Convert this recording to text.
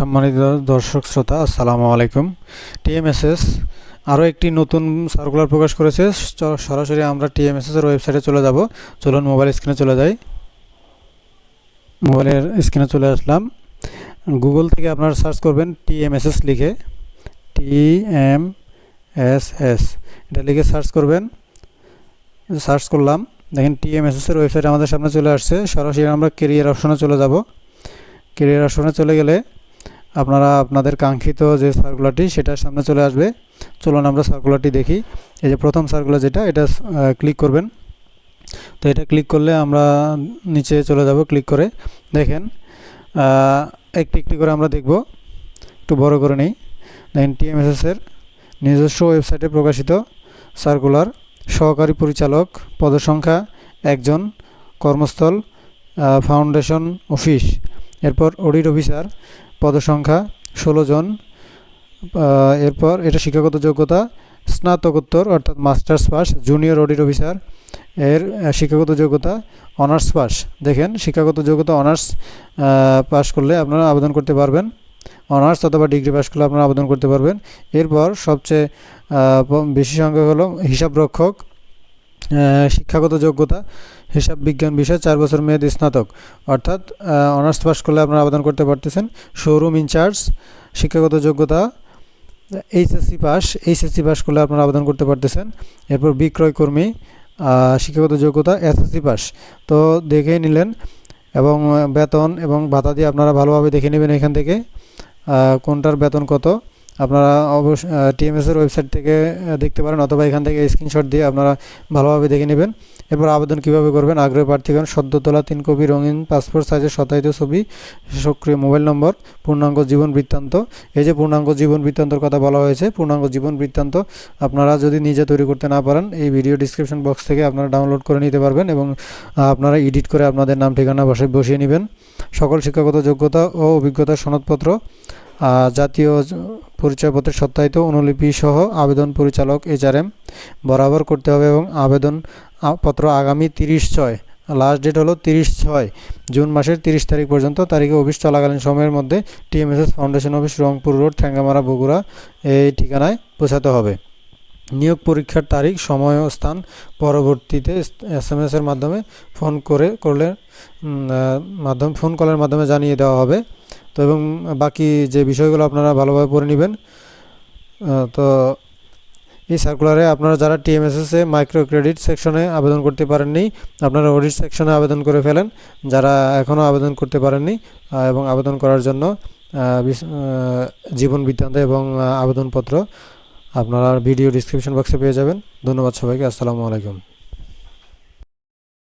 সম্মানিত দর্শক, শ্রোতা, আসসালামু আলাইকুম। টিএমএসএস আরও একটি নতুন সার্কুলার প্রকাশ করেছে। সরাসরি আমরা টিএমএসএস এর ওয়েবসাইটে চলে যাব। চলুন মোবাইল স্ক্রিনে চলে যাই। মোবাইলের স্ক্রিনে চলে আসলাম। গুগল থেকে আপনারা সার্চ করবেন টিএমএসএস লিখে টি এম এস এস এটা লিখে সার্চ করবেন। সার্চ করলাম। দেখেন টিএমএসএস এর ওয়েবসাইট আমাদের সামনে চলে আসছে। সরাসরি আমরা কেরিয়ার অপশনে চলে যাব। কেরিয়ার অপশনে চলে গেলে আপনারা আপনাদের কাঙ্ক্ষিত যে সার্কুলারটি সেটার সামনে চলে আসবে। চলুন আমরা সার্কুলারটি দেখি। এই যে প্রথম সার্কুলার যেটা, এটা ক্লিক করবেন। তো এটা ক্লিক করলে আমরা নিচে চলে যাব ক্লিক করে। দেখেন একটি একটি করে আমরা দেখব। একটু বড় করে নেই। দেখেন টিএমএসএস এর নিজস্ব ওয়েবসাইটে প্রকাশিত সার্কুলার সহকারী পরিচালক, পদসংখ্যা, একজন কর্মস্থল ফাউন্ডেশন অফিস এরপর অডিট অফিসার পদসংখ্যা ষোলো জন। এরপর এটা শিক্ষাগত যোগ্যতা স্নাতকোত্তর অর্থাৎ masters pass junior audit officer. এর শিক্ষাগত যোগ্যতা অনার্স পাস। দেখেন শিক্ষাগত যোগ্যতা অনার্স পাস করলে আপনারা আবেদন করতে পারবেন। অনার্স অথবা ডিগ্রি পাস করলে আপনারা আবেদন করতে পারবেন। এরপর সবচেয়ে বেশি সংখ্যা হলো হিসাব রক্ষক আহ, শিক্ষাগত যোগ্যতা, হিসাব বিজ্ঞান বিষয়ে, চার বছর মেয়াদ স্নাতক। অর্থাৎ অনার্স পাস করলে আপনারা আবেদন করতে পারতেছেন। শোরুম ইনচার্জ শিক্ষাগত যোগ্যতা এইচএসসি পাস এইচএসসি পাস করলে আপনারা আবেদন করতে পারতেছেন। এরপর বিক্রয় কর্মী শিক্ষাগত যোগ্যতা এসএসসি পাস তো দেখে নিলেন এবং বেতন এবং ভাতা দিয়ে আপনারা ভালোভাবে দেখে নেবেন এখান থেকে কোনটার বেতন কত। আপনারা অবশ্য টিএমএসের ওয়েবসাইট থেকে দেখতে পারেন অথবা এখান থেকে স্ক্রিনশট দিয়ে আপনারা ভালোভাবে দেখে নেবেন। এরপর আবেদন কীভাবে করবেন? আগ্রহী প্রার্থীগণ সদ্য তোলা তিন কপি রঙিন পাসপোর্ট সাইজের শতায়িত ছবি, সক্রিয় মোবাইল নম্বর পূর্ণাঙ্গ জীবন বৃত্তান্ত। এই যে পূর্ণাঙ্গ জীবন বৃত্তান্তর কথা বলা হয়েছে, পূর্ণাঙ্গ জীবন বৃত্তান্ত আপনারা যদি নিজে তৈরি করতে না পারেন, এই ভিডিও ডিসক্রিপশন বক্স থেকে আপনারা ডাউনলোড করে নিতে পারবেন এবং আপনারা এডিট করে আপনাদের নাম, ঠিকানা বসে, বসিয়ে নেবেন। সকল শিক্ষাগত যোগ্যতা ও অভিজ্ঞতার সনদপত্র জাতীয় পরিচয়পত্রের সত্যায়িত অনুলিপি সহ আবেদন পরিচালক এইচআরএম বরাবর করতে হবে এবং আবেদন পত্র আগামী তিরিশ ছয় লাস্ট ডেট হলো তিরিশ ছয় জুন মাসের তিরিশ তারিখ পর্যন্ত। তারিখে অফিস চলাকালীন সময়ের মধ্যে TMSS foundation office, Rangpur road Thengamara Bogura এই ঠিকানায় পৌঁছাতে হবে। নিয়োগ পরীক্ষার তারিখ, সময় ও স্থান পরবর্তীতে এস এম এর মাধ্যমে ফোন করে করলে মাধ্যম, ফোন কলের মাধ্যমে জানিয়ে দেওয়া হবে। তো এবং বাকি যে বিষয়গুলো আপনারা ভালোভাবে পড়ে নেবেন তো এই সার্কুলারে আপনারা যারা টিএমএসএস মাইক্রো ক্রেডিট সেকশনে আবেদন করতে পারেননি, আপনারা অডিট সেকশনে আবেদন করে ফেলেন। যারা এখনও আবেদন করতে পারেননি এবং আবেদন করার জন্য জীবন বৃত্তান্ত এবং আবেদনপত্র, আপনারা ভিডিও ডিসক্রিপশন বক্সে পেয়ে যাবেন। ধন্যবাদ সবাইকে, আসসালামু আলাইকুম।